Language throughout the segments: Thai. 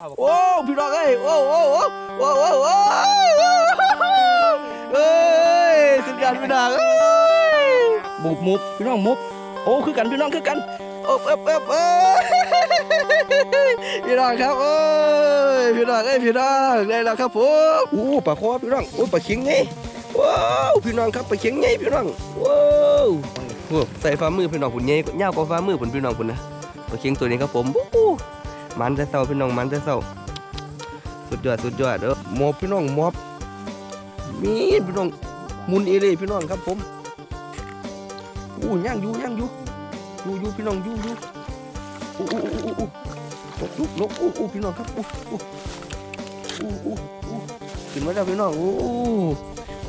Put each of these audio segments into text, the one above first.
โอ้พี่น้องเอ้ยโอ้โอ้โอ้โอ้โอ้โอ้เอ้ยสุดยอดพี่น้องเอ้ยมุบมุบพี่น้องมุบโอ้คือกันพี่น้องคือกันโอบเอบเอบเอ้พี่น้องครับเอ้ยพี่น้องเอ้ยพี่น้องได้แล้วครับผมโอ้ปลาคอพี่น้องโอ้ปลาเข็งไงว้าวพี่น้องครับปลาเข็งไงพี่น้องว้าวโอ้ใส่ฝ่ามือพี่น้องหุ่นใหญ่ยาวกว่าฝ่ามือผมพี่น้องคุณนะปลาเข็งตัวนี้ครับผม มันจะเศร้าพี่น้องมันจะเศร้าสุดยอดสุดยอดเด้อมอบพี่น้องมอบมีพี่น้องมุนเอเลยพี่น้องครับผมอู้ย่างอยู่ย่างอยู่อยู่อยู่พี่น้องอยู่อยู่อู้อู้อู้อู้อู้ลกลกอู้อู้พี่น้องครับอู้อู้อู้อู้อู้ขึ้นมาแล้วพี่น้องอู้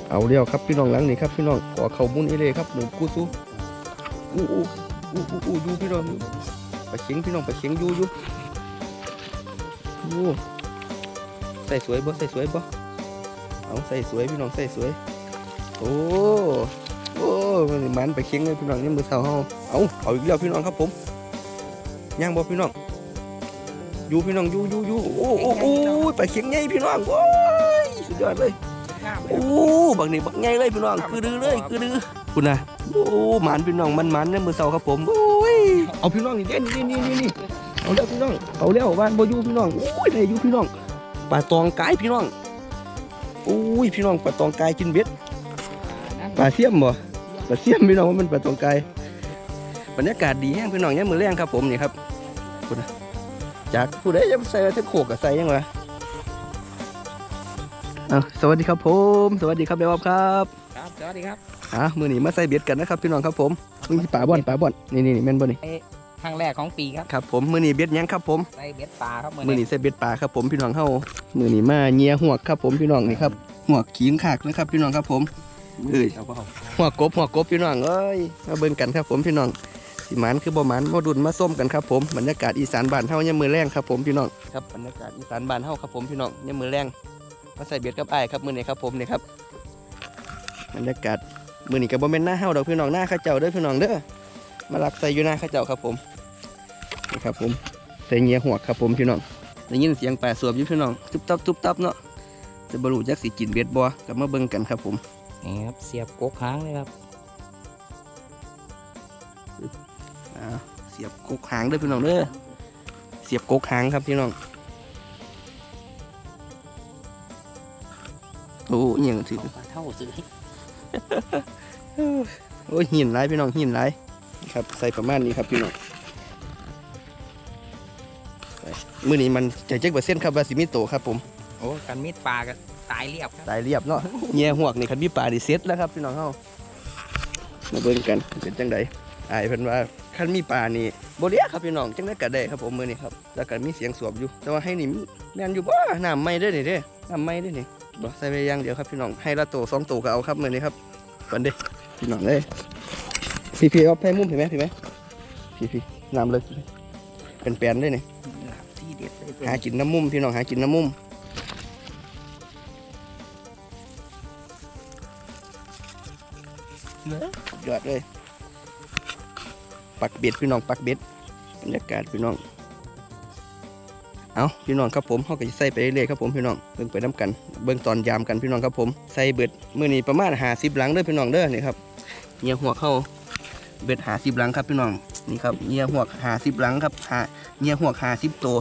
เอาเดียวครับพี่น้องหลังนี่ครับพี่น้องขอเข่ามุนเอเลยครับหมูกูซูอู้อู้อู้อู้อู้อยู่พี่น้องไปเชียงพี่น้องไปเชียงอยู่อยู่โอ้ ใส่สวยบ่ใส่สวยบ่เอาใส่สวยพี่น้องใส่สวย โอ้โอ้มันนี่มันไปเคียงเลยพี่น้องนี่มือเท้าเฮาเอาเอาอีกแล้วพี่น้องครับผมย่างบ่พี่น้องอยู่พี่น้องอยู่อยู่อยู่โอ้โอ้โอ้ยไปเคียงใหญ่พี่น้องโอ้ยสุดยอดเลยโอ้บักนี่บักใหญ่เลยพี่น้องคือดื้อเลยคือดื้อคุณน่ะโอ้หมันพี่น้องมันมันเนี่ยมือเท้าครับผมโอ้ยเอาพี่น้องนี่เด่นนี่นี่นี่นี่ เอาแล้วพี่น้อง เอาแล้วบ้านบ่อยู่พี่น้องโอ้ยได้อยู่พี่น้องปลาตองกายพี่น้องโอ้ยพี่น้องปลาตองกายกินเบ็ดปลาเสียมบ่ปลาเสียมพี่น้องว่ามันปลาตองกายบรรยากาศดีแห้งพี่น้องยังมือแรงครับผมนี่ครับพูดนะจากผู้ใดจะใส่จะโขกกับใส่ยังไงเอาสวัสดีครับผม สวัสดีครับเบลครับครับสวัสดีครับอะมือนี้มาใส่เบ็ดกันนะครับพี่น้องครับผมมึงปลาบ่อนปลาบ่อนนี่นี่นี่แม่นบ่นี่ ครั้งแรกของปีครับครับผมมือนี้เบ็ดหยังครับผมใส่เบ็ดปลาครับมือนี้ใส่เบ็ดปลาครับผมพี่น้องเฮามือนี้มาเงียหัวกครับผมพี่น้องนี่ครับหัวกขิงขากนะครับพี่น้องครับผมเอ้ยหัวกบหัวกบพี่น้องเอ้ยมาเบิ่งกันครับผมพี่น้องสิหมันคือบ่หมันมาดุนมาส้มกันครับผมบรรยากาศอีสานบ้านเฮายามมือแรงครับผมพี่น้องครับบรรยากาศอีสานบ้านเฮาครับผมพี่น้องยามมือแรงมาใส่เบ็ดกับอ้ายครับมือนี้ครับผมนี่ครับบรรยากาศมือนี้ก็บ่แม่นหน้าเฮาดอกพี่น้องหน้าเข้าเจ้าเด้อพี่น้องเด้อ มาลักใส่อยู่หน้าเข้าเจ้าครับผมนี่ครับผมใส่เงียหัวกครับผมพี่น้องได้ยินเสียงปลาสวบอยู่พี่น้องทุบตับทุบตับเนาะจะบรรลุจักสิกินเบ็ดบ่กลับมาเบิ่งกันครับผมนี่ครับเสียบกกหางเลยครับอ่าเสียบกกหางเด้อพี่น้องเด้อเสียบกกหางครับพี่น้องโอ้ยยังถือปลาเท่าซื้อโอ้ยหินไรพี่น้องหินไร ครับใส่ประมาณนี้ครับพี่น้องใส่มื้อนี้มันจะเจ๊กเปอร์เซ็นต์ครับว่าสิมีโตครับผมโอ้กันมีดปลาก็ตายเรียบครับตายเรียบเนาะเงียหวกนี่คันมีปลาดิเซ็ตแล้วครับพี่น้องเฮามาเบิ่งกันเป็นจังไดอายเพิ่นว่าคันมีปลานี่บ่เลียครับพี่น้องจังได๋ก็ได้ครับผมมื้อนี้ครับแล้วก็มีเสียงสวบอยู่ แต่ว่าให้นี่แม่นอยู่บ่น้ำไหม่เด้อนี่เด้น้ำไหม่เด้อนี่บ่ใส่ไปอย่างเดียวครับพี่น้องให้ละโตสองโตก็เอาครับมื้อนี้ครับปันเด้พี่น้องเอ้ย พี่พี่เอาไปมุมเห็นไหมพี่ไหมพี่พี่น้ำเลยเป็นแปลนเลยนี่ที่เด็ดเลยหากินน้ำมุมพี่น้องหากินน้ำมุมยอดเลยปักเบ็ดพี่น้องปักเบ็ดบรรยากาศพี่น้อง เอาพี่น้องครับผมเขาก็จะใส่ไปเรื่อยๆครับผมพี่น้องเบิ่งไปน้ำกัน เบิ่งตอนยามกันพี่น้องครับผมใส่เบ็ดมือนี้ประมาณหาสิบหลังเด้อพี่น้องเด้อนี่ครับเหยียหัวเข้า เบ็ดหาสิบหลังครับพี่น้องนี่ครับเหยียหัวหาสิบหลังครับหาเหยียหัวหาสิบตัว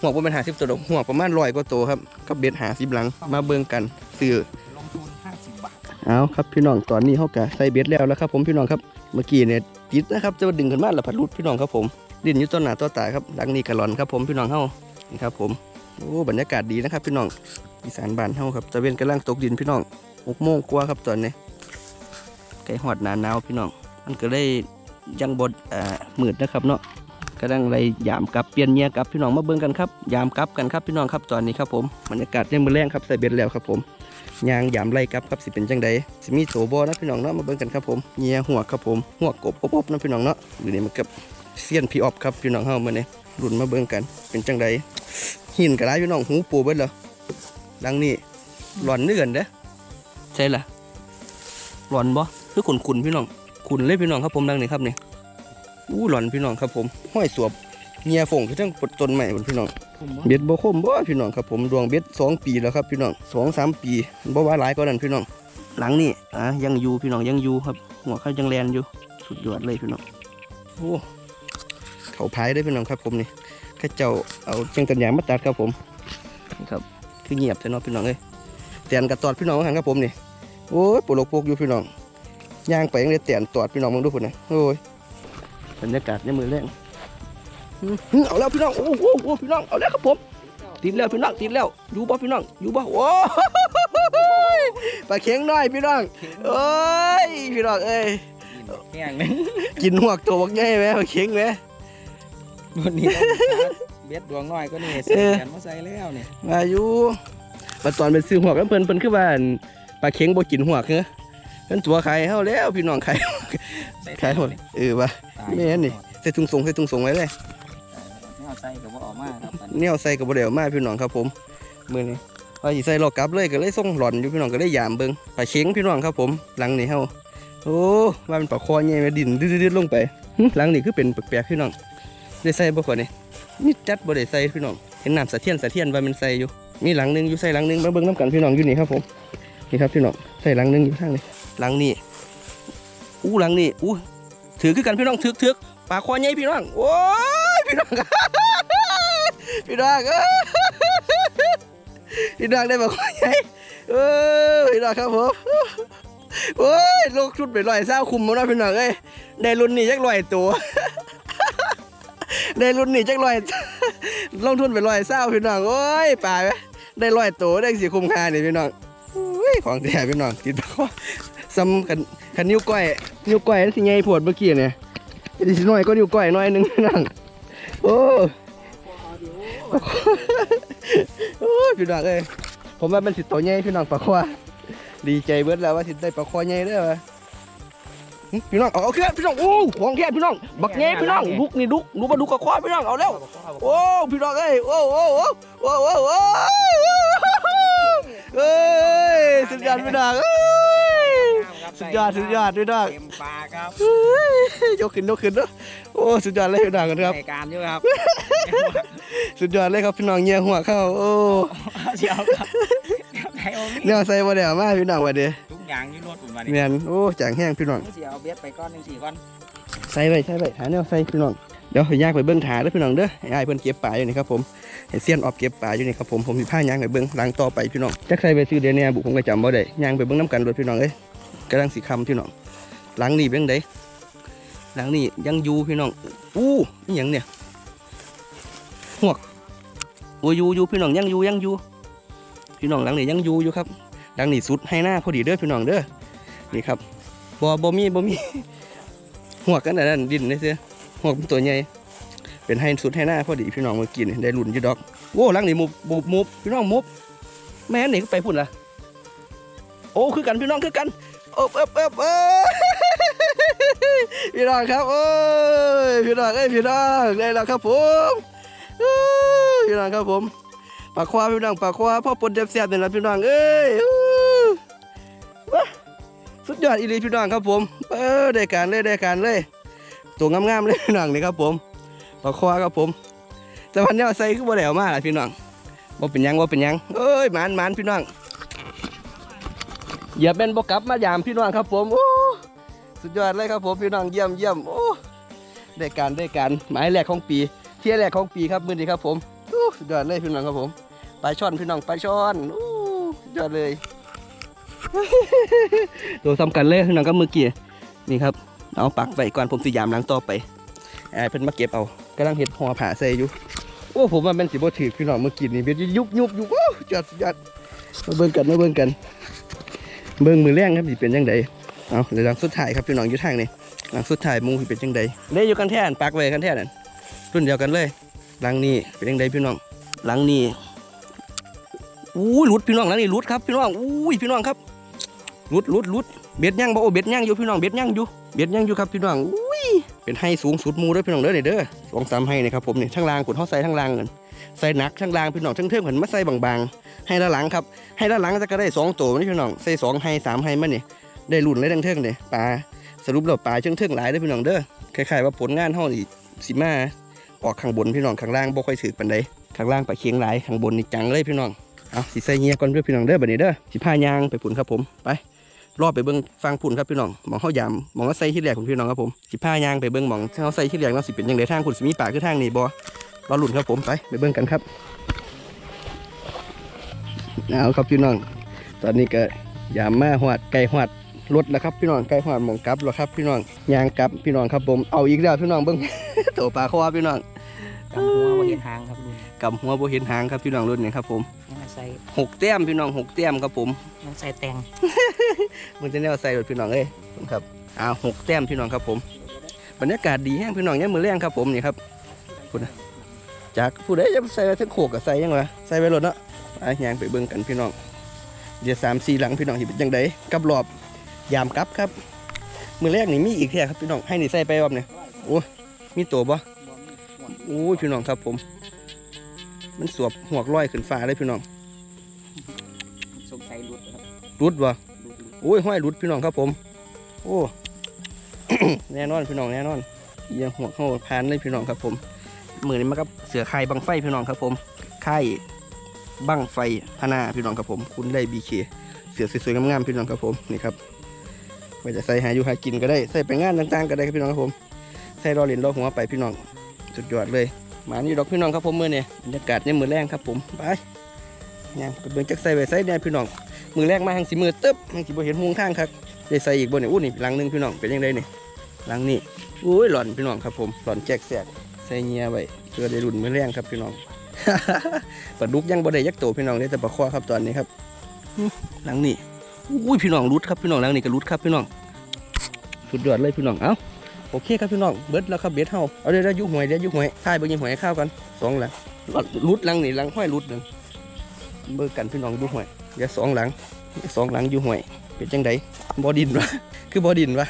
หัวประมาณหาสิบตัวดอกหัวประมาณร้อยกว่าตัวครับกับเบ็ดหาสิบหลังมาเบิ่งกันซื้อลงทุน50บบาทเอาครับพี่น้องตอนนี้เขากะใส่เบ็ดแล้วแล้วครับ ผมพี่น้องครับเมื่อกี้เนี่ยติดนะครับจะดึงขึ้นมาแล้วพัดรุดพี่น้องครับผมดินอยู่ต้นหนาต้นตาครับดังนี้กะหลอนครับ ผมพี่น้องเฮานี่ครับ ผมโอ้บรรยากาศดีนะครับพี่น้องอีสานบ้านเฮาครับตะเวนกำลังตกดินพี่น้องหกโมงกว่าครับตอนนี้ใกล้หอดหนาหนาวพี่น้อง มันก็ได้ยังบดอ่ามืดนะครับเนาะกำลังไรยามกับเปลี่ยนเงียกับพี่น้องมาเบิ่งกันครับยามกับกันครับพี่น้องครับตอนนี้ครับผมบรรยากาศยังมือแรงครับใส่เบ็ดแล้วครับผมยางยามไล่ครับครับสิเป็นจังใดสิมีโถบอนะพี่น้องเนาะมาเบิ่งกันครับผมเงียหัวครับผมหัวกบอบๆนะพี่น้องเนาะอยู่นี่มันกับเสี้ยนพี่ออบครับพี่น้องเฮามื้อนี้รุ่นมาเบิ่งกันเป็นจังใดหินกระไรพี่น้องหูปูเบิดเหรอดังนี้หลอนเนื้อกันเด้ใช่ล่ะหลอนบ่คือขุนขุนๆพี่น้อง ขุนเลยพี่น้องครับผมดังนี้ครับนี่อู้หลอนพี่น้องครับผมห้อยสวบเงียฝงคือทั้งปดต้นใหม่บนพี่น้องคุ้มบ่เบ็ดบ่คมบ่พี่น้องครับผมดวงเบ็ดสองปีแล้วครับพี่น้องสองสามปีบ่ว่าหลายกว่านั้นพี่น้อง หลังนี่อะยังอยู่พี่น้องยังอยู่ครับ หัวเขายังแลนอยู่สุดยอดเลยพี่น้องโอ้เขาพายได้อพี่น้องครับผมนี่ข้าเจ้าเอาเชียงตันยางมาตัดครับผมนี่ครับคือเงียบแต่เนาะพี่น้องเอ้ยเตียนกระตอดพี่น้องหันครับผมนี่โอ้ยปวดโลกโปกอยู่พี่น้อง ย่างไปยังได้เตียนตอดพี่น้องมึงดูพุ่นนะโอ้ยบรรยากาศในมือแรงอื้อเอาแล้วพี่น้องโอ้โหโอ้โหพี่น้องเอาแล้วครับผมติดแล้วพี่น้องติดแล้วอยู่บ่พี่น้องอยู่บ่โอ้ยปลาเข็งน้อยพี่น้องเอ้ยพี่น้องเอ้ยแห้งเลยกินหัวกตัวบักใหญ่ไหมปลาเข็งไหมวันนี้ต้องเบ็ดดวงน้อยก็นี่ใส่กันมาใส่แล้วนี่มาอยู่มาตอนเป็นซื้อหัวกแล้วเพิ่นเพิ่นคือว่าอั่นปลาเข็งบ่กินหัวกเหรอ เพิ่นตัวไข่เฮาแล้วพี่น้องไข่ใส่ไข่หมดเออว่ะแม่นนี่ใส่ถุงส่งใส่ถุงส่งไว้เลยเอาใส่กับว่าออกมาครับอันแนวใส่ก็บ่ได้เอามาพี่น้องครับผมมื้อนี้ว่าสิใส่รอกลับเลยก็เลยส่งหล่อนอยู่พี่น้องก็เลยยามเบิ่งปลาเข็งพี่น้องครับผม หลังนี้เฮาโอ้ว่ามันปลาคอใหญ่มาดินดืดๆลงไปหึหลังนี่คือเป็นแปลกๆพี่น้องได้ใส่บ่คนนี่นี่จัดบ่ได้ใส่พี่น้องเห็นน้ำสะเทียนสะเทียนว่ามันใส่อยู่มีหลังหนึงอยู่ใส่หลังหนึงมาเบิ่งน้ำกันพี่น้องอยู่นี่ครับผมนี่ครับพี่น้องใส่หลังหนึงอยู่ทางนี้ หลังนี้อู้หลังนี้อู้ถือคือกันพี่น้องถือถือปลาคอใหญ่พี่น้องโอ้ยพี่น้องพี่น้องอ้ยพี่น้องได้ปลาคอใหญ่เออพี่น้องครับผมโอ้ยลูกชุดไปลอยเศร้าคุมมาแล้วพี่น้องเอ้ยได้รุ่นนี้จักลอยตัวได้รุ่นนี้จักลอยลงทุนไปลอยเศร้าพี่น้องโอ้ยป่าไหมได้ลอยตัวได้สีคุ้มค่านี่พี่น้องอุ้ยของแท้พี่น้องกินพอ ซ้ำกันคันนิ้วก้อย นิ้วก้อยนั่นสิไงปวดเมื่อกี้เนี่ยดิสิน้อยก็นิ้วก้อยน้อยหนึงพี่น้องโอ้โอ้ยพี่น้องเอ้ยผมว่ามันสิตัวใหญ่พี่น้องปลาควาดีใจเบิดแล้วว่าสิได้ปลาคอใหญ่เด้อวะหึพี่น้องเอาเอาแค่พี่น้องโอ้ของแค่พี่น้องบักแง่พี่น้องดุกนี่ดุกดูมาดูกับคอพี่น้องเอาแล้วโอ้พี่น้องเอ้ยโอ้โอ้โอ้โอ้โอ้โอ้เอ้ยสุดยอดพี่น้องเอ้ย สุดยอดสุดยอดพี่น้องเต็มปากครับเอ้ยยกขึ้นยกขึ้นเด้อโอ้สุดยอดเลยพี่น้องครับในการอยู่ครับ สุดยอดเลยครับพี่น้องเงี้ยหัวเข้าโอ้เชียวครับไทยโอมี่เนี่ยใส่บ่ได้เอามาพี่น้องว่าเด้อทุกอย่างอยู่รถอุ่นมานี่แม่นโอ้จางแห้งพี่น้องเสียเอาเบ็ดไปก้อนหนึ่งสี่ก้อนใส่ไว้ใส่ไว้หาแนวใส่พี่น้องเดี๋ยวให้ย่างไปเบิ้งถาเด้อพี่น้องเด้อให้อ้ายเพิ่นเก็บปลาอยู่นี่ครับผมให้เซียนออฟเก็บปลาอยู่นี่ครับผมผมสิพาย่างไปเบิ้งหลังต่อไปพี่น้องจักใส่ไปซื้อเดี๋ยวนี้บุผมก็จำบ่ได้ย่างไปเบิ้งน้ำกันรถพี่น้องเอ้ย กำลังสิคำพี่น้องหลังนี่เป็นไดหลังนี่ยังอยู่พี่น้องอู้นี่ยังเนี่ยหวกโอ้ยอยู่อยู่พี่น้องยังอยู่ยังอยู่พี่น้องหลังนี่ยังอยู่อยู่ครับหลังนี่สุดให้หน้าพอดีเด้อพี่น้องเด้อนี่ครับบ่บ่มีบ่มีหัวกันอันนั้นดินนี่เสียหัวมันตัวใหญ่เป็นให้สุดให้หน้าพอดีพี่น้องมากินได้รุ่นอยู่ดอกโว้หลังนี่มุบมุบมุบพี่น้องมุบแม่นนี่ก็ไปพุ่นละโอ้คือกันพี่น้องคือกัน อบเอบเอบเอพี่น้องครับเอ้ยพี่น้องเอ้ยพี่น้องได้แล้วครับผมพี่น้องครับผมปลาควาพี่น้องปลาควาพ่อปนเสียบๆนี่แหละพี่น้องเอ้ยว้าสุดยอดอีลีพี่น้องครับผม เออได้การเลยได้การเลย ตัวงามๆเลยพี่น้องนี่ครับผมปลาควาครับผมแต่วันนี้ใส่คือบ่ได้เอามาล่ะพี่น้องบ่เป็นยังบ่เป็นยังเอ้ยมานมานพี่น้อง อย่าเป็นบกลับมายามพี่น้องครับผมโอ้สุดยอดเลยครับผมพี่น้องเยี่ยมเยี่ยมโอ้ได้การได้การหมายแรกของปี เที่ยแรกของปีครับมือนี้ครับผมโอ้สุดยอดเลยพี่น้องครับผมปลาช่อนพี่น้องปลาช่อนโอ้ยอดเลยตัวสำคัญเลยคือหนังกับมือกี้นี่ครับเอาปักไว้ก่อนผมสิยามหล้างต่อไปไอ้เพิ่นมาเก็บเอากำลังเห็ดห่อผ่าใส่อยู่โอ้ผมว่ามันสิบ่ถือพี่น้องเมื่อกี้นี่เบ็ดยุบยุบยุบโอ้จัดจัดมาเบิ่งกันมาเบิ่งกัน เบิ่งมือแรงครับสิเป็นจังไดเอาเดี๋ยวหลังสุดท้ายครับพี่น้องอยู่ทางนี้หลังสุดท้ายมูสิเป็นจังไดเล่อยู่กันแท่นปักไว้กันแท่นั่นรุ่นเดียวกันเลยหลังนี้เป็นจังไดพี่น้องหลังนี้อู้หลุดพี่น้องหลังนี้หลุดครับพี่น้องอู้พี่น้องครับลุดลุดลุดเบ็ดย่างบ่โอ้เบ็ดย่างอยู่พี่น้องเบ็ดย่างอยู่เบ็ดย่างอยู่ครับพี่น้องอุ้ยเป็นไห้สูงสุดมูเด้อพี่น้องเด้อเด้อสองสามไห้นี่ครับผมนี่ทั้งรางขุดเขาใส่ทั้งรางกันใส่หนักทั้งรางพี่น้องทั้งเทิงหันมาใส่บางๆ ให้ด้านหลังครับให้ด้านหลังจะก็ได้สองตัวนี่พี่น้องใส่สองไห้สามไห้มานี่ได้รุ่นเลยทั้งเทิงนี่ปลาสรุปแล้วปลาเชิงเทิงหลายเด้พี่น้องเด้อคล้ายๆว่าผลงานเฮานี่สิมาออกข้างบนพี่น้องข้างล่างบ่ค่อยถือปานใดข้างล่างปลาเคียงหลายข้างบนนี่จังเลยพี่น้องเอาสิใส่เงียก่อนเด้อพี่น้องเด้อบัดนี้เด้อสิพายางไปพุ่นครับผมไปรอบไปเบิ่งฟังพุ่นครับพี่น้องหมองเฮายามหมองเขาใส่ที่แรกของพี่น้องครับผมสิพายางไปเบิ่งหมองเขาใส่ที่แรกเนาสิเป็นจังไดทางพุ่นสิมีป่าคือทางนี้บ่รอลุ้นครับผมไปไปเบิ่งกันครับ เอาครับพี่น้อง ตอนนี้ก็ยามมาหวดไก่หวดรถแล้วครับพี่น้องไก่หวดหมองกลับแล้วครับพี่น้องยางกลับพี่น้องครับผมเอาอีกแล้วพี่น้องเบิ่งโตปลาคอพี่น้องกำหัวว่าเห็นหางครับลุงกับหัวโบเห็นหางครับพี่น้องรุ่นนี้ครับผมยังใส่หกแต้มพี่น้องหกแต้มครับผมยังใส่แตงมันจะแนวใส่รถพี่น้องเอ้ยผมครับอ่าหกแต้มพี่น้องครับผม บรรยากาศดีแห้งพี่น้องยังมือแรงครับผมนี่ครับพูดนะจากผู้ใดจะใส่ไว้ทั้งโขกกับใส่ยังไงใส่ไว้รถเนาะ ไปยางไปเบิ่งกันพี่น้อง เดี๋ยวสามสี่หลังพี่น้องที่เป็นยังไงกับรอบยามกับครับ มือแรกนี่มีอีกแค่ครับพี่น้องให้นี่ใส่ไปรอบเนี่ยโอ้มีตัวบ่โอ้ยพี่น้องครับผม มันสวบหัวกลอยขึ้นฟ้าเลยพี่น้องสงสัยหลุดครับรุดบ่โอ้ยห้อยรุดพี่น้องครับผม โอ้แน่นอนพี่น้องแน่นอนยี่ยงหัวเข้าพานเลยพี่น้องครับผมมือนี้มากับเสือไข่บังไฟพี่น้องครับผมไข่ บั้งไฟพนาพี่น้องครับผม คุณได้บีเคเสือสวยๆงามๆพี่น้องครับผมนี่ครับไว้จะใส่หาอยู่หากินก็ได้ใส่ไปงานต่างๆก็ได้ครับพี่น้องครับผมใส่รอเหรียญรอหัวไปพี่น้องสุดยอดเลยหมานี่ดอกพี่น้องครับผมมือเนี่ยบรรยากาศเนี่ยมือแรงครับผมไปย่างไปเบิ่งจักใส่ไว้ใส่เนี่ยพี่น้องมือแรกมาหังสีมือตึ๊บหังสีบ่เห็นหงทางครับได้ใส่อีกบนเนี่ยอู้นี่หลังหนึงพี่น้องเป็นยังไงเนี่หลังนี้อุ้ยหล่อนพี่น้องครับผมหล่อนแจกแสกใส่เงียไว้เพื่อได้รุ่นมือแรงครับพี่น้อง ปลาดุกยังบ่ได้ยักโตพี่น้องได้แต่ปลาคอครับตอนนี้ครับหลังนี้อุ้ยพี่น้องรุดครับพี่น้องหลังนี้ก็รุดครับพี่น้องสุดยอดเลยพี่น้องเอ้าโอเคครับพี่น้องเบิดแล้วครับเบ็ดเฮาเอาเดี๋ยวเดี๋ยวยุหวยเดี๋ยวยุหวยถ่ายเบิ่งยิงหวยข้าวกันสองหลังรุดหลังนี่หลังห้อยรุดหนึ่งเบิ่งกันพี่น้องยุหวยเดี๋ยวสองหลังสองหลังยู่หวยเป็นจังไดบอดินวะคือบอดินวะ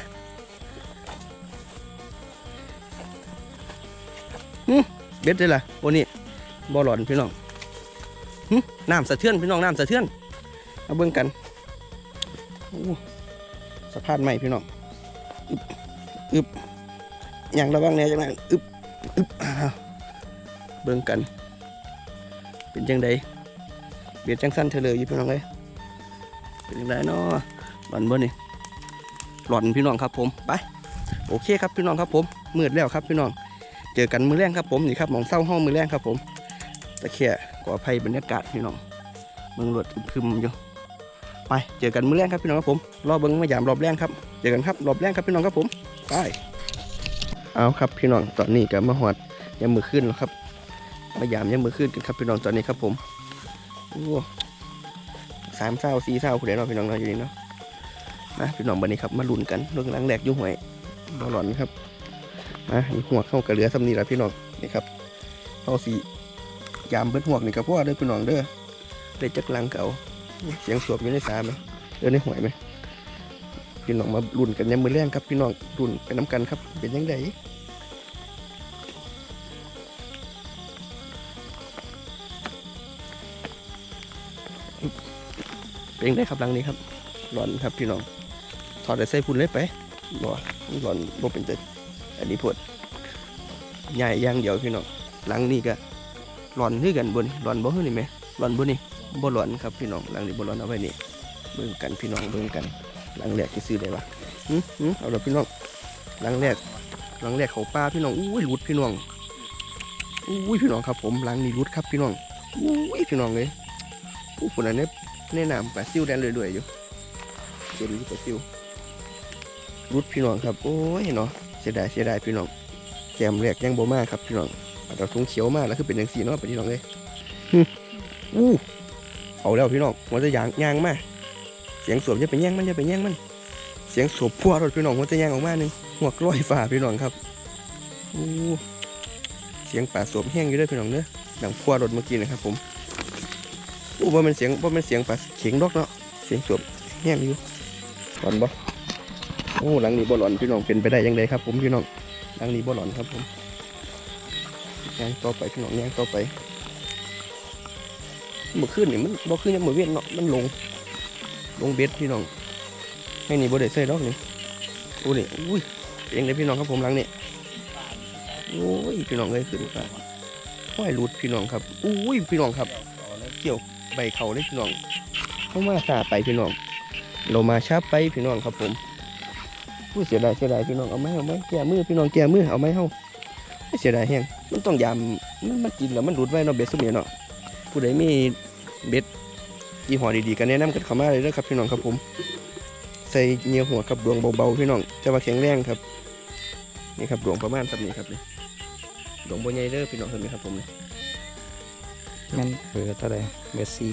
เบ็ดได้ล่ะโอ้นี่ บอหลอนพี่น้องน้ำสะเทือนพี่น้องน้ำสะเทือนเอาเบิ่งกันสะพานใหม่พี่น้องอึบอึบอย่างระวังแหน่จังนั้นอึบอึบเบิ่งกัน เป็นจังไดเบียดจังสั้นเถลยอยู่พี่น้องเลยเป็นยังไงเนาะหลอนบ่นี่หลอนพี่น้องครับผมไปโอเคครับพี่น้องครับผมมืดแล้วครับพี่น้องเจอกันมือแรงครับผมนี่ครับหมองเศร้าห้องมือแรงครับผม ตะเคียขออภัยบรรยากาศพี่น้องเมืองรวดคึมอยู่ไปเจอกันมือแรงครับพี่น้องครับผมรอเบิ้งมายามรอบแรงครับเจอกันครับรอบแรงครับพี่น้องครับผมไปเอาครับพี่น้องตอนนี้ก็มาหอดยามมือขึ้นแล้วครับมายามยามมือขึ้นกันครับพี่น้องตอนนี้ครับผมโอ้สามเศร้าสี่เศร้าผู้ใดเนาะพี่น้องเนาอยู่นี่เนาะนะพี่น้องบันนี้ครับมาลุ้นกันเรื่องหลังแรกยุ่งหวยบอลอนครับมาหัวเข้ากระเหลือสำนีแล้วพี่น้องนี่ครับเอาสี ยามเบิดหวกนี่กับพ่อเด้อพี่น้องเด้อได้จักลังเก่าเสียงสวบอยู่ในสาไหมเออในหวยไหมพี่น้องมาลุ้นกันยามมือแรงครับพี่น้องลุ้นไปน้ำกันครับ เป็นยังไงเป็นยังไงครับลังนี้ครับหลอนครับพี่น้องถอดแต่ใส่พุ่นเลยไปบ่หลอนบ่เป็นแต่อันนี้พวดใหญ่ย่างเดียวพี่น้องลังนี้ก็ หลอนคือกันบนหลอนบ่คือนี่ไหมหลอนบ่นี่บ่หลอนครับพี่น้องหลังนี้บ่หลอนเอาไว้นี่เบิ่งกันพี่น้องเบิ่งกันหลังแรกที่ซื้อได้ปะหึหึเอาละพี่น้องหลังแรกหลังแรกเขาป้าพี่น้องอุ้ยหลุดพี่น้องอุ้ยพี่น้องครับ ผมหลังนี้หลุดครับพี่น้องอุ้ยพี่น้องเลยผู้คนอันนี้แนะนำปลาซิวแดนเรื่อยๆอยู่เจ็บอปลาซิวหลุดพี่น้องครับโอ้ยเนาะเสียดายเสียดายพี่น้องแกมแรกยังโบมาครับพี่น้อง เอาแต่ทุ่งเขียวมากแล้วคือเป็นอย่างสีเนาะเป็นพี่น้องเลยหึอู้เอาแล้วพี่น้องหัวจะยางยางมาเสียงสวมจะไปแย่งมันจะไปแย่งมัน เสียงสวบพัวรถพี่น้องหัวจะยางออกมาหนึ่งหัวกล้อยฝ่าพี่น้องครับอู้เสียงป่าสวมแห้งอยู่เด้วยพี่น้องเด้อดังพัวรถเมื่อกี้นะครับ ผมอู้ว่ามันเสียงว่ามันเสียงป่าเขียงดอกเนาะเสียงสวบแห้งอยู่หลอนบ่โอ้หลังนี้บ่หลอนพี่น้องเป็นไปได้ยังไงครับ ผมพี่น้องหลังนี้บ่หลอนครับผม ย่างต่อไปพี่น้องย่างต่อไปเมื่อคืนนี่มันบ่คืนยังเมื่อเวียนเนาะมันลง ลงเบ็ดพี่น้องให้นี่บ่ได้ใส่ดอกนี่โอ้นี่อุ้ยเองเลยพี่น้องครับผมหลังนี่โอ้ยพี่น้องเลยขึ้นฟ้าห้อยรุดพี่น้องครับอุ้ยพี่น้องครับเกี่ยวใบเขาเลยพี่น้องเข้ามาสาไปพี่น้อง เรามาช้าไปพี่น้องครับผมผู้เสียดายเสียดายพี่น้องเอาไหมเอาไหมแก้มือพี่น้องแก้มือเอาไหมเฮา เสียดายแฮงมันต้องยามมันมันกินแล้วมันรุดไว้เนาะเบ็ดสุเมียเนาะผู้ใดมีเบ็ดยี่ห้อดีๆกันแนะนำกันเข้ามาเลยเด้อครับพี่น้องครับผม ใส่เหนียวหัวครับดวงเบาๆพี่น้องจะมาแข็งแรงครับนี่ครับดวงประมาณแบบนี้ครับนี่ดวงบนใหญ่เด้อพี่น้องเห็นไหมครับผมนี่แม่นเบอร์เท่าไหร่เบอร์สี่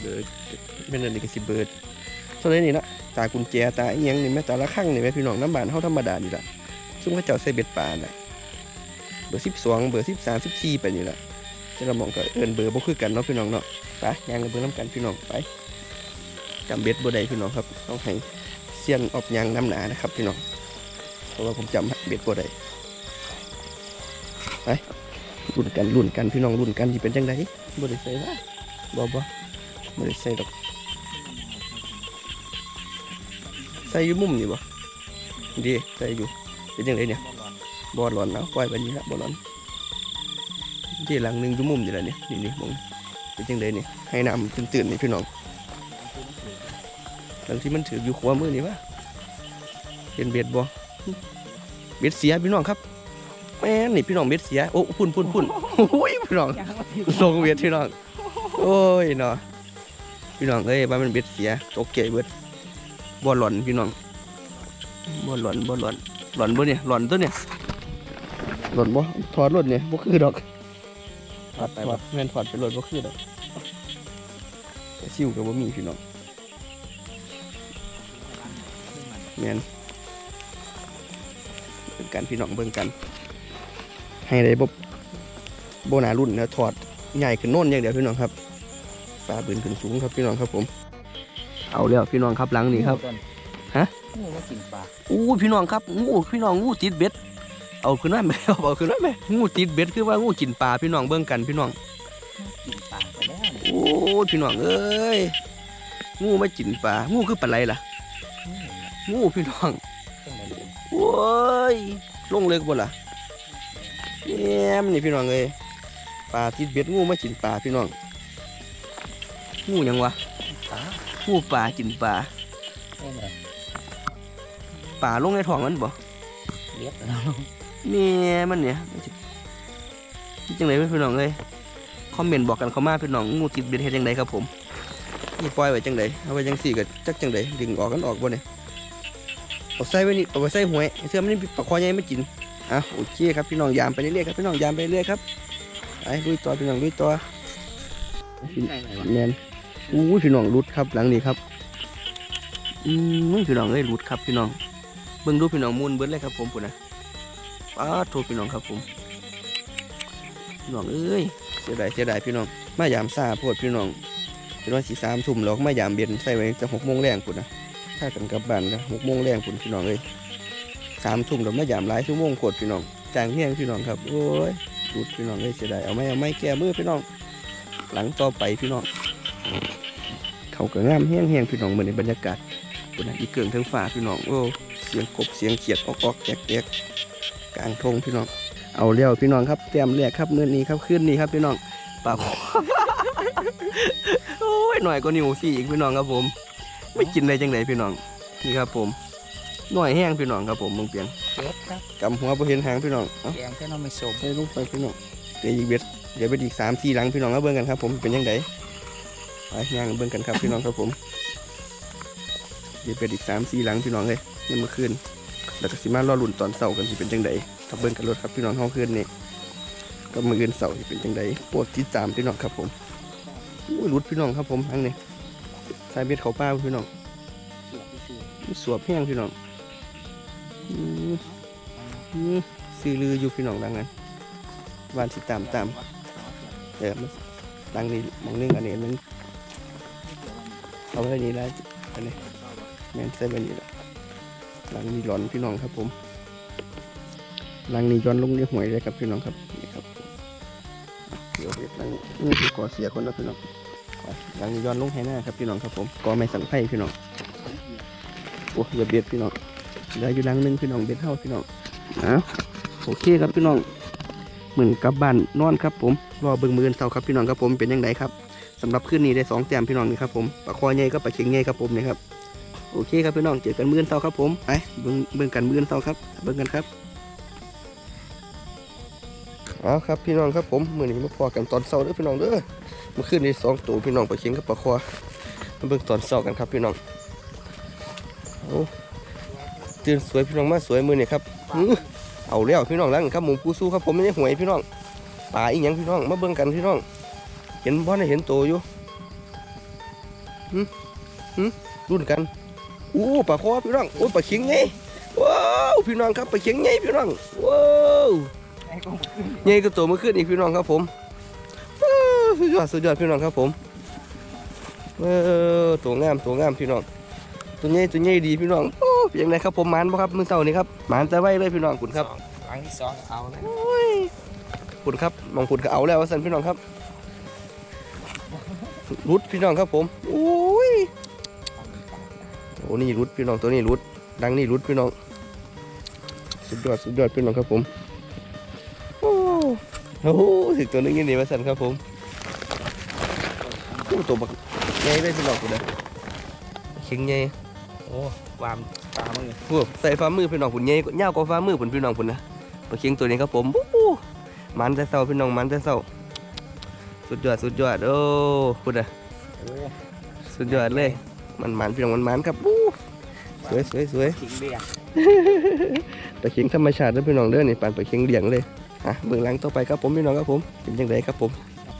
เบิร์ดเป็นอันนี้ก็สิเบิร์ดเท่านี้นี่ละตากุญแจตาอีหยังนี่แม่ตาละข้างนี่แม่พี่น้องน้ำบานเฮาธรรมดานี่ละซึ่งพระเจ้าใส่เบ็ดป่าน่ะเบอร์สิบสองเบอร์สิบสามสิบสี่ไปนี่ละจะเรามองก็เอินเบอร์บ่คือกันเนาะพี่น้องเนาะไปยางกันเบอร์น้ำกันพี่น้องไปจำเบ็ดบ่ได้พี่น้องครับต้องให้เสี้ยนออบยางน้ำหนานะครับพี่น้องเพราะว่าผมจำเบ็ดบ่ได้ไปรุ่นกันรุ่นกันพี่น้องรุ่นกันที่เป็นจังไดบ่ได้ใส่ว่าบ่บ่ไม่ได้ใส่ดอกใส่อยู่มุมนี่บ่ดีใส่อยู่เป็นยังไงเนี่ย บอลหลอนนะปล่อยไปนี้ละบอลหลอนที่หลังหนึงอยู่มุมนี่แหละเนี่ยนี่นี่มองเป็นยังไงเนี่ยให้น้ำตื่นๆนี่พี่น้องหลังที่มันถืออยู่ขวามือนี่วะเป็นเบ็ดบ่เบ็ดเสียพี่น้องครับแม่นนี่พี่น้องเบ็ดเสียโอ้พุ่นพุ่นพุ่นโอ้ยพี่น้องลงเบ็ดพี่น้องโอ้ยเนาะพี่น้องเอ้ยบ้านมันเบ็ดเสียตกเกยเบิดบ่หลอนพี่น้องบ่หลอนบ่หลอนหลอนบ่เนี่ยหลอนตัวเนี่ย หลอนบ่ถอดรถเนี่ยบ่คือดอกถอดถอดแม่นถอดไปรถบ่คือดอกแต่ซิวก็บ่มีพี่น้องแม่นเบิ่งกันพี่น้องเบิ่งกัน ให้ได้บ่บ่หนารุ่นแล้วถอดใหญ่ขึ้นโน่นอย่างเดียวพี่น้องครับปลาบืนขึ้นสูงครับพี่น้องครับผม เอาแล้วพี่น้องครับหลังนี้ครับ ฮะ งูมากินปลาอู้พี่น้องครับงูพี่น้องงูติดเบ็ด เอาขึ้นมาไหมเอาเอาขึ้นมาไหมงูติดเบ็ดคือว่างูกินปลาพี่น้องเบิ่งกันพี่น้องกินปลาไปแล้วเนี่ยโอ้ยพี่น้องเอ้ยงูมากินปลางูคือปลาไหลล่ะงูพี่น้องจังได๋เนี่ยโอ้ยลงเลิกบ่ล่ะแย้มนี่พี่น้องเอ้ยปลาติดเบ็ดงูมากินปลาพี่น้องงูหยังวะปลางูปลากินปลาแม่นเลยป่าลงในท้องมันบ่เลียบแล้ว แม่มันเนี่ยมันสิคิดจังไดพี่น้องเอ้ยคอมเมนต์บอกกันเข้ามาพี่น้องงูติดเบ็ดเฮ็ดจังไดครับผมนี่ปล่อยไว้จังไดเอาไว้จังสี่ก็จักจังไดดึงออกกันออกบ่เนี่ยเอาใส่ไว้นี่เอาไว้ใส่หวยเสื้อมันนี่ปลาคอใหญ่ไม่กินอะโอเคครับพี่น้องยามไปเรื่อยๆครับพี่น้องยามไปเรื่อยๆครับไปลุยต่อพี่น้องลุยต่อไหนๆวแมนอู้พี่น้องรุดครับหลังนี้ครับอืมพี่น้องเอ้ยรุดครับพี่น้องเบิ่งดูพี่น้องมูลเบิดเลยครับผมปุ่นนะ ป้าโทษพี่น้องครับผมพี่น้องเอ้ยเสียดายเสียดายพี่น้องมายามซาโพดพี่น้องเป็นวันสี่สามทุ่มแล้วมายามเบียนใส่ไว้จะหกโมงแรงปุ่นนะถ้ากันกลับบ้านก็หกโมงแรงปุ่นพี่น้องเอ้ยสามทุ่มแล้วมายามหลายชั่วโมงโคตรพี่น้องจางเฮี้ยงพี่น้องครับโอ้ยรุดพี่น้องเอ้ยเสียดายเอาไม่เอาไม่แก้มือพี่น้อง หลังต่อไปพี่น้องเขาก็งามแห้งแห้งพี่น้องเหมือนในบรรยากาศบนนั้นอีเกิงทั้งฝ่าพี่น้องโอ้เสียงกบเสียงเขียดออกออกแกกแกกก ลางทงพี่น้อง เอาเลี้ยวพี่น้องครับเตรียมเรียกครับเมื่อนี้ครับขึ้นนี้ครับพี่น้องปากโอ้ยหน่อยก็นิ้วสี่อีกพี่น้องครับผม ไม่กินได้จังไดพี่น้องนี่ครับผมหน่อยแห้งพี่น้องครับผมมึงเปลี่ยนเบ็ดครับกำหัวพอเห็นหางพี่น้องเอาแกงแค่น้องไม่สมใส่ลงไปพี่น้องเดี๋ยวอีกเบ็ดเดี๋ยวไปอีกสามสี่หลังพี่น้องมาเบิ่งกันครับ ผมเป็นยังไงไปย่างเบิ่งกันครับพี่น้องครับผมเดี๋ยวไปอีกสามสี่หลังพี่น้องเลยนี่เมื่อคืน แล้วก็สิมารอลุ่นตอนเสาร์กันสิเป็นจังไดถ้าเบิ่งกันรถครับพี่น้องห้องคืนนี่ก็มืออื่นเสาร์สิเป็นจังไดโปรดติดตามพี่น้องครับผมอุ้ยรุดพี่น้องครับผมอังนี้สายเบ็ดเขาป้าพี่น้องสียบที่ซื้อสวบแห้งพี่น้องอืมอืมซื้อลืออยู่พี่น้องดังนั้นวานสิตามตามเออมันดังนี้มองนึงอันนี้มันเอาไว้นี่แล้วอันนี้แม่นใส่ไว้นี่ละห ลังนี้ร้อนพี่น้องครับผมหลังนี้ย้อนลงในหวยเลยครับพี่น้องครับนี่ครับเดี๋ยวเดี๋ยวหลังนี่คือก่อเสียคนแล้วพี่น้องหลังนี้ย้อนลงให้หน้าครับพี่น้องครับผมก่อไม่สังไพ่พี่น้องโอ้อย่าเบียดพี่น้องเหลืออยู่หลังหนึงพี่น้องเบียดเท่าพี่น้องอ้าวโอเคครับพี่น้องเหมือนกับบ้านนอนครับผมรอเบิ่งมืออนเสาครับพี่น้องครับผมเป็นยังไงครับสำหรับคืนนี้ได้สองแต้มพี่น้องนี่ครับผมปลาคอใหญ่ก็ปลาเข็งใหญ่ครับผมนี่ครับ โอเคครับพี่น้องเจอกันมืออนเสาครับผมไปเบิ่งเบิ่งกันมืออนเสาครับเบิ่งกันครับเอาครับพี่น้องครับผมมือนี้มาพอกันตอนเสาเด้อพี่น้องเด้อมื่อคืนนี้สองตัวพี่น้องปลาเข็งกับปลาคอมาเบิ่งตอนเสากันครับพี่น้องเอาตื่นสวยพี่น้องมาสวยมือนี่ครับอื้อเอาแล้วพี่น้องแล้วครับหมูปูสู้ครับผมไม่ได้หวยพี่น้องปลาอีหยังพี่น้องมาเบิ่งกันพี่น้อง เห็นพ่อได้เห็นโตอยู่หึหึรุ่นกัน อู้ปลาคอพี่น้องโอ้ยปลาเข็งไงว้าวพี่น้องครับปลาเข็งไงพี่น้องว้าวไอ้ก็บ่ขึ้นไงก็โตเมื่อคืนอีกพี่น้องครับผมว้าวสุดยอดสุดยอดพี่น้องครับผมเออตัวงามตัวงามพี่น้องตัวใหญ่ตัวใหญ่ดีพี่น้องโอ้เป็นยังไงครับผมหมันบ่ครับมื้อเช้านี้ครับหมันแต่ไว้เลยพี่น้องคุณครับครั้งที่สองเอานะคุณครับมองคุณก็เอาแล้วว่าสันพี่น้องครับรุดพี่น้องครับผมโอ้ ยโอ้นี่รุดพี่น้องตัวนี้รุด ดังนี่รุดพี่น้อง สุดยอดสุดยอดพี่น้องครับผม โอ้โอ้โหถึงตัวนึงอยังนี่ว่าสันครับผมโอ้ตัวบักใหญ่เลยพี่น้องคุณนะเข่งใหญ่โอ้ความตามือพวกใส่ฟ้ามือพี่น้องผุนใหญ่ก็ยาวกว่าฟ้ามือผุนพี่น้องผุนนะปลาเค็งตัวนี้ครับผมโอ้โหมันแต่เศร้าพี่น้องมันแต่เศร้าสุดยอดสุดยอดโอ้พุดอะโอ้สุดยอดเลย มันมันพี่น้องมันมันครับอู้ส วยสวยสวยทิ้งเรียงปลาเค็งธรรมชาติเด้อพี่น้องเด้อนี่ปานปลาเค็งเลี้ยงเลยอะเบื้องหลังต่อไปครับผมพี่น้องครับผมเป็นยังไงครับผม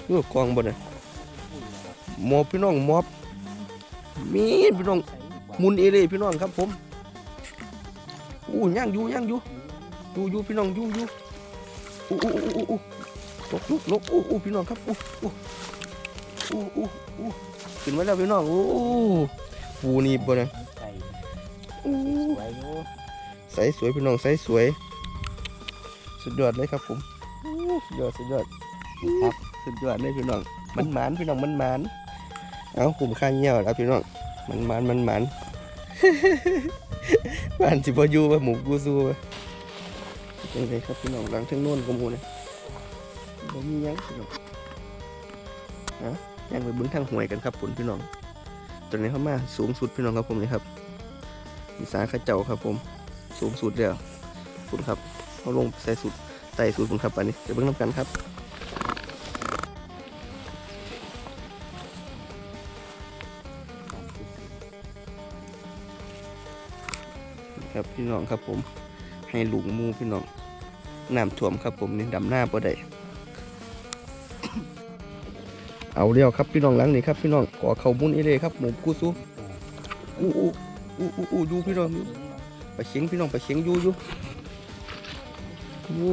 อู้กองบนน่ะหมอบพี่น้องหมอบมีดพี่น้องหมุนเอเลยพี่น้องครับผมอู้ย่างอยู่ย่างอยู่อยู่อยู่พี่น้องอยู่อยู่อู้อู้อู้อู้อู้ลกลกลกอู้อู้พี่น้องครับอู้อู้อู้อู้อู้ขึ้นมาแล้วพี่น้องอู้ปูนี่บนน่ะใส่ อู้สวยอยู่ใสสวยพี่น้องใสสวย สุดยอดเลยครับผมอู้สุดยอดสุดยอดครับสุดยอดเลยพี่น้องมันหมานพี่น้องมันหมานเอาผมข้างเงี้ยวแล้วพี่น้องมันหมานมันหมานบ้านสิบอยู่ว่าหมูกูซูว่าเป็นไงครับพี่น้องหลังทั้งโน้นก็หมูเนี่ยบ่มีหยังพี่น้องฮะยังไปเบึ้งทางหวยกันครับผลพี่น้องตอนนี้เขามาสูงสุดพี่น้องครับผมนี่ครับีสารข้าเจ้าครับ ผมสูงสุดแล้วคุณครับเขาลงใส่สุดไต่สุดคุณครับอันนี้เดี๋ยวเบิ่งน้ำกันครับครับพี่น้องครับผมให้หลุงมูพี่น้องน้ำท่วมครับผมนี่ดำหน้าบ่ได้เอาเดียวครับพี่น้องหลังนี่ครับพี่น้องก่อเขามุนเอเลยครับหมูกูซูอู้อู้ อู้อู้อู้อยู่พี่น้องอยู่ไปเชียงพี่น้องไปเชียงอยู่อยู่โอ้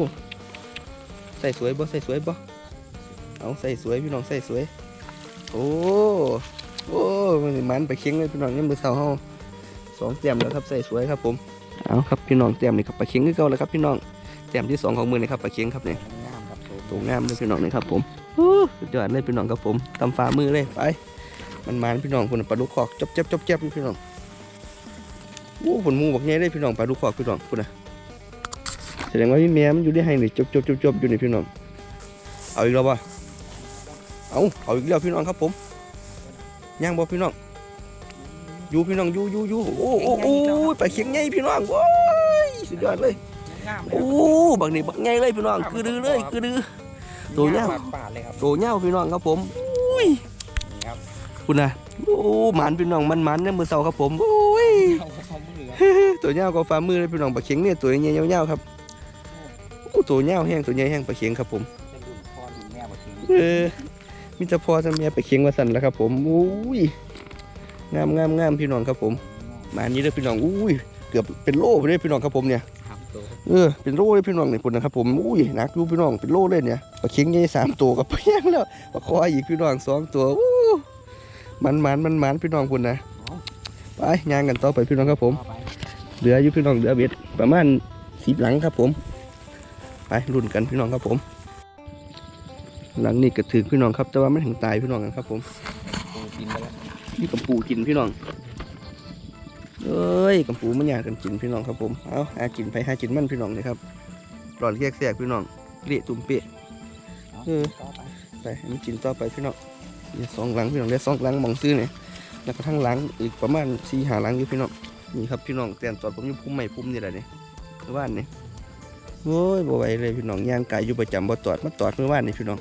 ใส่สวยบ่ใส่สวยบ่เอาใส่สวยพี่น้องใส่สวย โอ้โอ้มันสิมันไปเชียงเลยพี่น้องนี่มือเสาเฮาสองเตรียมแล้วครับใส่สวยครับผมเอาครับพี่น้องเตรียมนี่ครับไปเชียงคือเก่าแล้วครับพี่น้องเตรียมที่สองของมือนี่ครับไปเชียงครับเนี่ยงามครับผมตัวงามเลยพี่น้องนี่ครับผมโอ้สุดยอดเลยพี่น้องครับผมตำฝ่ามือเลยไป มันมันพี่น้องคนปลาดุกคอกจบเจ็บจบเจ็บอยู่พี่น้อง โอ้ผลมูบอกไงได้พี่น้องปลาดุกขอกพี่น้องพูดนะแสดงว่าพี่แม่มันอยู่ได้ให้นี่จบจบจบจบอยู่นี่พี่น้องเอาอีกแล้วป่ะเอาเอาอีกแล้วพี่น้องครับผมย่างบ่พี่น้องอยู่พี่น้องอยู่อยู่อยู่โอ้โอ้โอ้ยไปเขียงไงพี่น้องโอ้ยสุดยอดเลยงามเลยโอ้บักนี่บักไงเลยพี่น้องคือดื้อเลยคือดื้อตัวเนี้ยปาดๆเลยครับโตเง่าพี่น้องครับผมอุ้ยนี่ครับคุณนะโอ้หมันพี่น้องมันมันเนี่ยมือเสาครับผมโอ้ย เอาเข้ามือครับตัวเงาวก็ฟ้ามือเลยพี่น้องปลาเข็งเนี่ยตัวใหญ่ยาวๆครับโอ้ตัวเงาวแห้งตัวใหญ่แห้งปลาเข็งครับผมจะดุนพอดุนแม่มาทิ้งเออมีแต่พอจะเมียปลาเข็งมาสั่นแล้วครับ ผมอุ้ยงามงามงามพี่น้องครับผมมาอันนี้เลยพี่น้องอุ้ยเกือบเป็นโล่ไปเลยพี่น้องครับผมเนี่ยครับตัวเออเป็นโล่เลยพี่น้องเนี่ยคุณนะครับผมอุ้ยหนักอยู่พี่น้องเป็นโล่เลยเนี่ยปลาเข็งใหญ่สามตัวกับเพียงแล้วปลาคออีกพี่น้องสองตัวอู้มันมันมันมันพี่น้องคุณนะไปงานกันต่อไปพี่น้องครับผม เหลืออยู่พี่น้องเหลือเบ็ดประมาณสิบหลังครับผม ไปรุ่นกันพี่น้องครับผม หลังนี้ก็ถือพี่น้องครับ แต่ว่าไม่ถึงตายพี่น้องกันครับผมปูกินไปแล้วนี่กับปูกินพี่น้องเอ้ยกับปูมันอยากกันกินพี่น้องครับผม เอาหากินไปหากินมันพี่น้องเลยครับหลอดเรียกแสกพี่น้องเละตุ่มเปะเออต่อไปไปให้มันกินต่อไปพี่น้องสองหลังพี่น้องได้สองหลังมองซื้อเนี่ยแล้วก็ทั้งหลังอีกประมาณสี่หาหลังอยู่พี่น้อง นี่ครับพี่น้องเตียนจอดผมอยู่พุ่มใหม่พุ่มนี่แหละเนี่ยเมื่อวานนี่โอ้ยบ่ไหวเลยพี่น้องย่างไกายอยู่ประจำบ่ตอดมาตอดเมื่อวานนี่พี่น้อง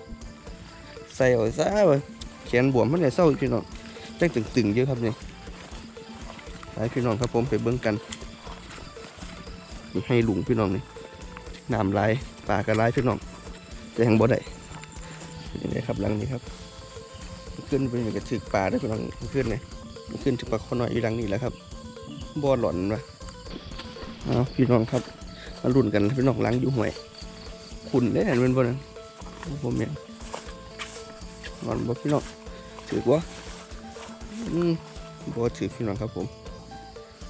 ใส่เอาซะเว้ยแขนบวมมันเนี่ยเศร้าพี่น้องแจังตึงๆเยอะครับเนี่ไปพี่น้องครับผมไปเบิ่งกันให้ลุงพี่น้องนี่น้ำไหลปลากระไรพี่น้องแต่ยังบ่ได้นี่เลยครับหลังนี้ครับ ขึ้นเป็นเหมือนกับถึกป่าได้เป็นหลังขึ้นเลยขึ้นถึกปลาข้อน้อยอยู่หลังนี้แล้วครับ บ่อหล่อนวะเอาพี่น้องครับมาลุ้นกันพี่น้องหลังอยู่ห่วยขุนได้เห็นเป็นบ่นั้นผมเนี่ยหล่อนบ่พี่น้องถือวะอืมบ่ถือพี่น้องครับผม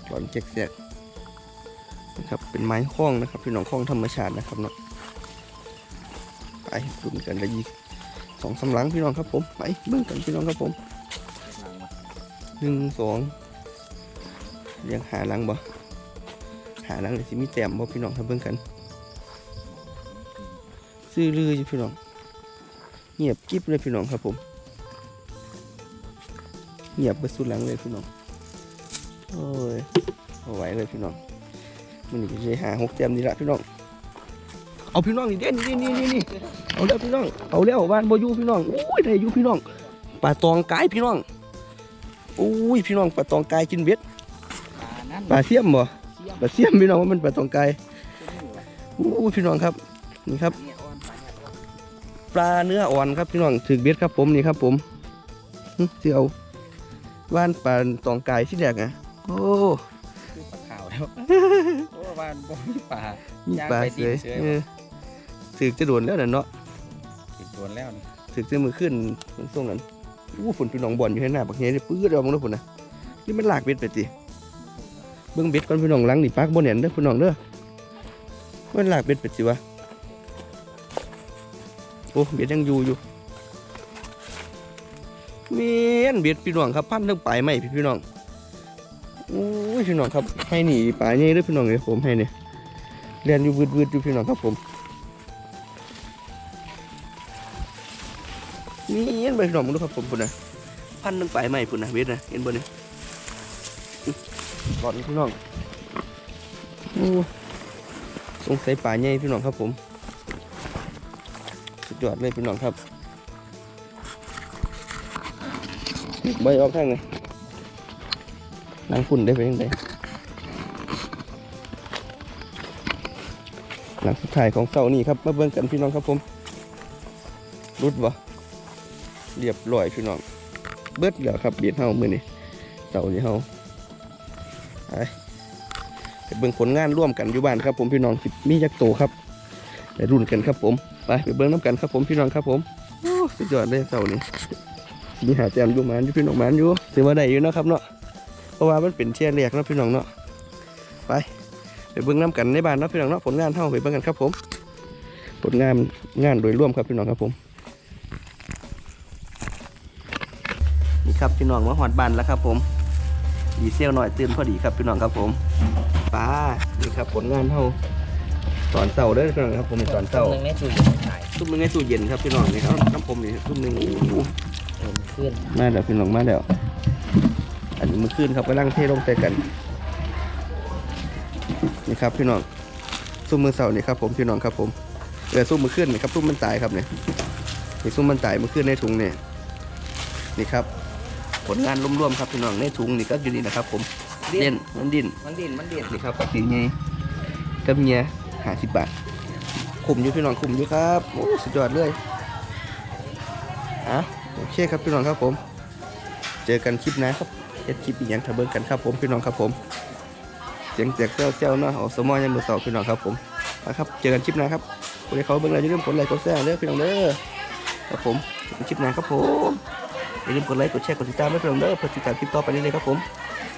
หล่อนแจ๊กแจ๊กนะครับเป็นไม้ข้องนะครับ พี่น้องข้องธรรมชาตินะครับเนาะไปลุ้นกันเลยยีสองสามหลังพี่น้องครับผมไปเบิ่งกันพี่น้องครับผมหนึ่งสอง ยังหาหลังบ่หาหลังเลยสิมีแต้มบ่พี่น้องครับเบิ่งกัน ซื้อลืออยู่พี่น้อง เงียบกิ๊บเลยพี่น้องครับผม เงียบไปสุดหลังเลยพี่น้อง โอ้ยเอาไหวเลยพี่น้องมันนี่จะหาหกแต้มนี่ละพี่น้อง เอาพี่น้องนี่เด่นนี่นี่นี่นี่เอาแล้วพี่น้อง เอาแล้วบ้านบ่อยู่พี่น้อง โอ้ยได้อยู่พี่น้องปลาตองกายพี่น้องโอ้ยพี่น้องปลาตองกายกินเบ็ด ปลานั่นปลาเสียมบ่เสียมปลาเสียมพี่น้องว่ามันปลาตองกายตัวนี้วะโอ้ยพี่น้องครับนี่ครับเนี่ยอ่อนปลาเนี่ยอ่อนปลาเนื้ออ่อนครับพี่น้องถือเบ็ดครับผมนี่ครับ ผมหึสิเอาว่านปลาตองกายที่แรกอะโอ้คือปลาขาวแล้วโอ้บ้านบ่มีปลามีย่างปลาไปเสตียเสยเออถือจะโดนแล้วน่ะเนาะติดตัวแล้วนี่ถือจะมือขึ้นมันส่งนั้นอู้ฝนพี่น้องบ่อนอยู่ให้หน้าบักเฮียนี่ปื้ดเอามองดูฝนนะนี่มันลากเบ็ดไปติเบิ่งเบ็ดก่อนพี่น้องหลังนี่ปากบ่แน่นเด้อพี่น้องเด้อมันหลากเบ็ดเป็ดสิวะโอ้เบ็ดยังอยู่อยู่เมียนเบ็ดพี่น้องครับพันทั้งปลายไม้พี่พี่น้องโอ้ยพี่น้องครับให้หนีปลายใหญ่เด้อพี่น้องเอ้ยผมให้เนี่ยเรียนอยู่วืดๆอยู่พี่น้องครับผมเมียนไปพี่น้องมึงดูครับผมพุ่นนะพันทั้งปลายไม้พุ่นนะเบ็ดนะเห็นบ่เนี่ย ก่อนพี่น้องโอ้สงสัยป่าใหญ่พี่น้องครับผม สุดยอดเลยพี่น้องครับใบออกข้างเลยนางฝุ่นได้ไปยังไงหลังสุดท้ายของเสานี่ครับ มาเบิ่งกันพี่น้องครับผม รุดบ่เรียบร้อยพี่น้อง เบิดแล้วครับเบียดเฮามือนี่เสานี่เฮา ไปเบิ่งผลงานร่วมกันอยู่บ้านครับผมพี่น้องมียักษ์โตครับไปรุ่นกันครับผมไปไปเบิ่งน้ำกันครับผมพี่น้องครับผมโอ้สุดยอดเลยเสานี้มีหาแจมอยู่มานอยู่พี่น้องมานอยู่ถือว่าได้อยู่เนาะครับเนาะเพราะว่ามันเป็นเชี่ยแรกนะพี่น้องเนาะไปไปเบิ่งน้ำกันในบ้านนะพี่น้องเนาะผลงานเท่าไปเบิ่งกันครับผม ผลงานงานโดยร่วมครับพี่น้องครับผมนี่ครับพี่น้องมาหอดบ้านแล้วครับผม ดีเซลหน่อยตื่นพอดีครับพี่น้องครับผมป้านี่ครับผลงานเฮาตอนเสาร์เด้อพี่น้องครับผมตอนเสาร์หนึ่งในตู้เย็นขายทุ่มหนึงในตู้เย็นครับพี่น้องนี่ครับน้ำผมนี่ทุ่มหนึงอู้เติมขึ้นมาแล้วพี่น้องมาแล้วอันนี้มือขึ้นครับกำลังเทลงใส่กันนี่ครับพี่น้องซุ้มมือเสาร์นี่ครับผมพี่น้องครับผมเออซุ้มมือขึ้นนี่ครับซุ้มมันตายครับเนี่ยนี่ซุ้มมันตายมือขึ้นในถุงเนี่ยนี่ครับ ผลงานร่วมๆครับพี่น้องในถุงนี่ก็อยู่นี่นะครับ ผมเด่นมันดินมันดิ่นมันดิ่นนี่ครับปลาสีไงกับเมียหาสิบบาทขุมอยู่พี่น้องขุมอยู่ครับโอ้สุดยอดเลยอะโอเคครับพี่น้องครับผม เจอกันคลิปหนะครับเฮ็ดคลิปอีกอย่างทะเบิงกันครับผมพี่น้องครับผมเสียงแจกเซลเซลเนาะเอาสมอยังมือสองพี่น้องครับผมนะครับเจอกันคลิปหน้าครับคนที่เขาเบิ่งอะไรอย่าลืมกดไลค์กดแชร์เด้อพี่น้องเด้อครับผมเจอกันคลิปหน้าครับผม อย่าลืมกดไลค์กดแชร์กดติดตามด้วยพี่น้องเด้อเพื่อติดตามคลิปต่อไปนี้เลยครับผม